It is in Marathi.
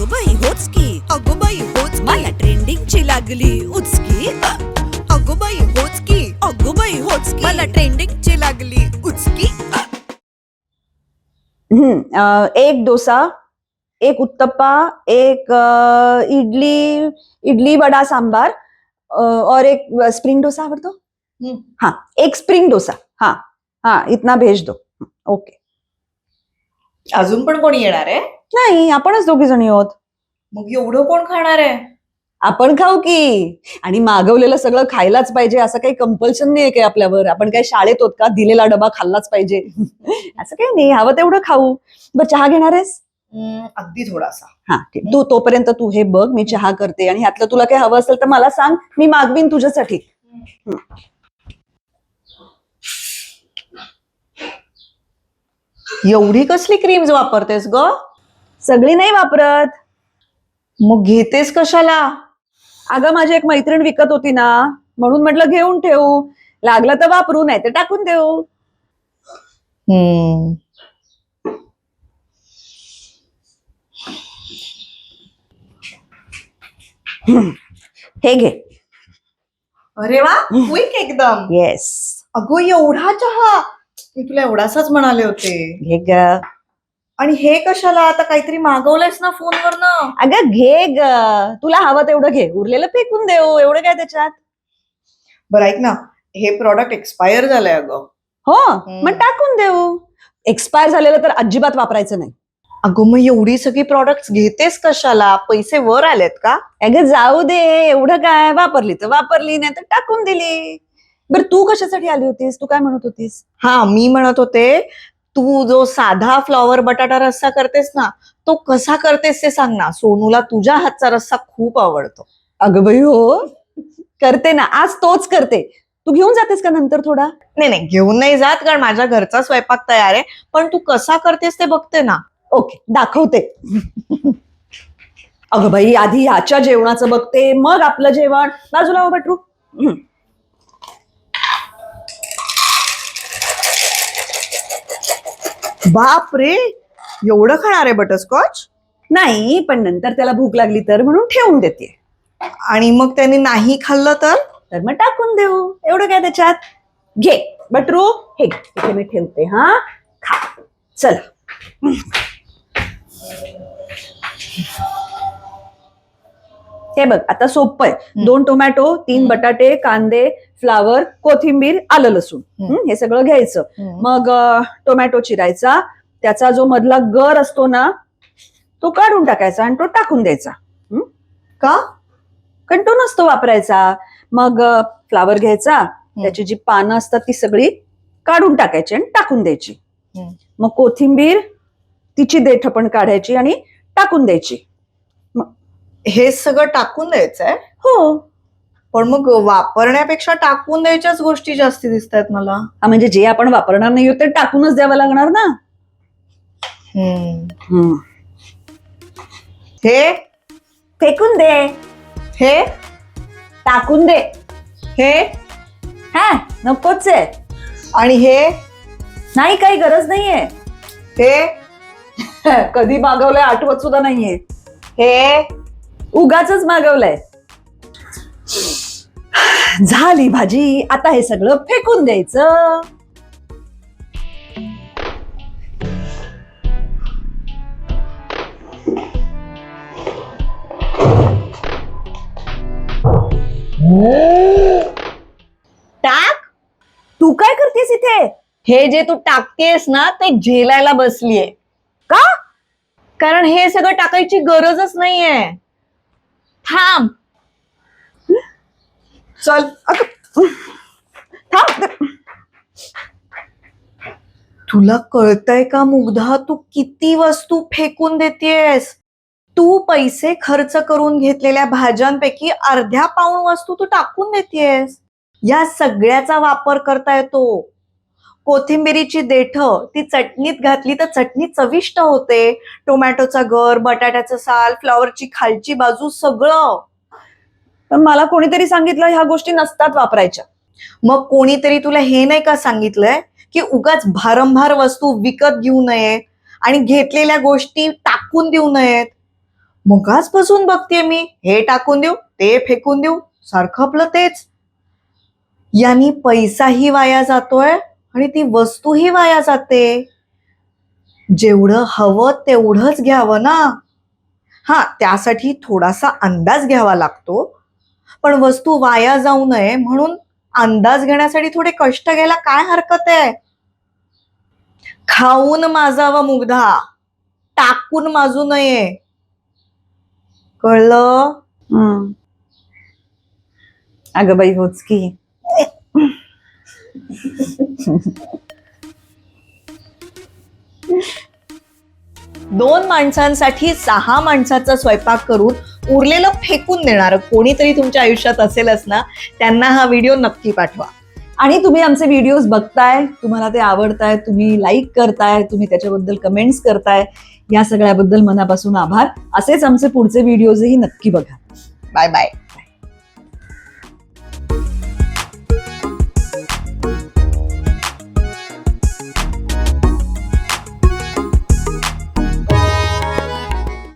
अगं बाई होच की अगं बाई होच मला ट्रेंडिंगची लागली उचकी. अगं बाई होच की अगं बाई होच की मला ट्रेंडिंगची लागली उचकी. एक डोसा एक उत्तप्पा एक इडली इडली वडा सांबार और एक स्प्रिंग डोसा आवडतो? हम्म. हाँ एक स्प्रिंग डोसा. हाँ हाँ इतना भेज दो. ओके. अजून पण कोणी येणार आहे? नाही आपणच दोघी जणी आहोत. मग एवढं कोण खाणार आहे? आपण खाऊ की. आणि मागवलेलं सगळं खायलाच पाहिजे असं काही कंपल्शन नाही काय आपल्यावर. आपण काय शाळेत होत का दिलेला डबा खाल्लाच पाहिजे. असं काही नाही हवं तेवढं खाऊ. बर चहा घेणार आहेस? हम्म, अगदी थोडासा. हा ठीक. तू तोपर्यंत तू हे बघ मी चहा करते. आणि ह्यातलं तुला काही हवं असेल तर मला सांग मी मागवीन तुझ्यासाठी. एवढी कसली क्रीम्स वापरतेस ग? सगळी नाही वापरत. मग घेतेस कशाला? अगं माझी एक मैत्रीण विकत होती ना म्हणून म्हटलं घेऊन ठेवू. लागलं तर वापरू नाही तर टाकून देऊ. हम्म. हे घे. अरे वा क्विक एकदम. येस अगो एवढा चहा. मी तुला एवढासाच म्हणाले होते. घे ग आणि हे कशाला आता काहीतरी मागवलंयस ना फोनवर ना अगं घे ग. तुला हवं तेवढं घे. उरलेलं फेकून देऊ. एवढं काय त्याच्यात? बरं ऐक ना. हे प्रॉडक्ट एक्सपायर झालंय अगं. हो. मग टाकून देऊ. एक्सपायर झालेलं तर अजिबात वापरायचं नाही. अगं मग एवढी सगळी प्रॉडक्ट घेतेस कशाला? पैसे वर आलेत का? अगं जाऊ दे. एवढं काय? वापरली तर वापरली नाही तर टाकून दिली. बर तू कशासाठी आली होतीस? तू काय म्हणत होतीस? हा मी म्हणत होते तू जो साधा फ्लॉवर बटाटा रस्सा करतेस ना तो कसा करतेस ते सांग ना. सोनूला तुझ्या हातचा रस्सा खूप आवडतो. अगं बाई हो. करते ना. आज तोच करते. तू घेऊन जातेस का नंतर थोडा? नाही नाही. घेऊन नाही जात कारण माझ्या घरचा स्वयंपाक तयार आहे. पण तू कसा करतेस ते बघते ना. ओके. दाखवते. अगं बाई आधी ह्याच्या जेवणाचं बघते मग आपलं जेवण. बाजूला हो बटरू. बाप रे एवढं खाणार आहे बटरस्कॉच? नाही पण नंतर त्याला भूक लागली तर म्हणून ठेवून देते. आणि मग त्याने नाही खाल्लं तर? तर मग टाकून देऊ. एवढं काय त्याच्यात? घे बटरू हे. इथे मी ठेवते हा. खा. चला. हे बघ आता सोपं आहे. दोन टोमॅटो तीन. बटाटे कांदे फ्लावर कोथिंबीर आलं लसूण. हे सगळं घ्यायचं. मग टोमॅटो चिरायचा. त्याचा जो मधला गर असतो ना तो काढून टाकायचा आणि तो टाकून द्यायचा. का? कारण तो नसतो वापरायचा. मग फ्लावर घ्यायचा. त्याची जी पानं असतात ती सगळी काढून टाकायची आणि टाकून द्यायची. मग कोथिंबीर तिची देठ पण काढायची आणि टाकून द्यायची. हे सगळं टाकून द्यायचंय हो. पण मग वापरण्यापेक्षा टाकून द्यायच्याच गोष्टी जास्ती दिसत आहेत मला. हा म्हणजे जे आपण वापरणार नाही ते टाकूनच द्यावं लागणार ना? हम्म. हे? फेकून दे. हे? टाकून दे. हे? हा नकोच आहे. आणि हे? नाही काही गरज नाहीये. हे? कधी मागवलंय आठवत सुद्धा नाहीये. हे? उगाच मागवलंय. झाली भाजी आता हे सगळं फेकून द्यायचं. टाक. तू काय करतेस इथे? हे जे तू टाकतेस ना ते झेलायला बसलीये. का? कारण हे सगळं टाकायची गरजच नाहीये. थांब. चल थांब. तुला कळतंय का मुग्धा तू किती वस्तू फेकून देतेयस? तू पैसे खर्च करून घेतलेल्या भाज्यांपैकी अर्ध्या पाऊण वस्तू तू टाकून देतेयस. या सगळ्याचा वापर करता येतो कोथिंबिरीची देठ ती चटणीत घातली तर चटणी चविष्ट होते. टोमॅटोचा घर बटाट्याचं साल फ्लॉवरची खालची बाजू सगळं. पण मला कोणीतरी सांगितलं ह्या गोष्टी नसतात वापरायच्या. मग कोणीतरी तुला हे नाही का सांगितलंय की उगाच भारंभार वस्तू विकत घेऊ नयेत आणि घेतलेल्या गोष्टी टाकून देऊ नयेत? मगाचपासून बघतेय मी हे टाकून देऊ ते फेकून देऊ सारखं आपलं तेच. यांनी पैसाही वाया जातोय. आणि ती वस्तूही वाया जाते. जेवढं हवं तेवढंच घ्यावं ना. हा त्यासाठी थोडासा अंदाज घ्यावा लागतो. पण वस्तू वाया जाऊ नये म्हणून अंदाज घेण्यासाठी थोडे कष्ट घ्यायला काय हरकत आहे? खाऊन माजावा मुग्धा. टाकून माजू नये. कळलं? अगं बाई होच की. दोन माणसांसाठी सहा माणसाचा स्वयंपाक करून उरलेलं फेकून देणार. कोणीतरी तुमच्या आयुष्यात असेलच ना त्यांना हा व्हिडिओ नक्की पाठवा. आणि तुम्ही आमचे व्हिडिओज बघताय तुम्हाला ते आवडताय तुम्ही लाईक करताय तुम्ही त्याच्याबद्दल कमेंट्स करताय या सगळ्याबद्दल मनापासून आभार. असेच आमचे पुढचे व्हिडिओजही नक्की बघा. Bye bye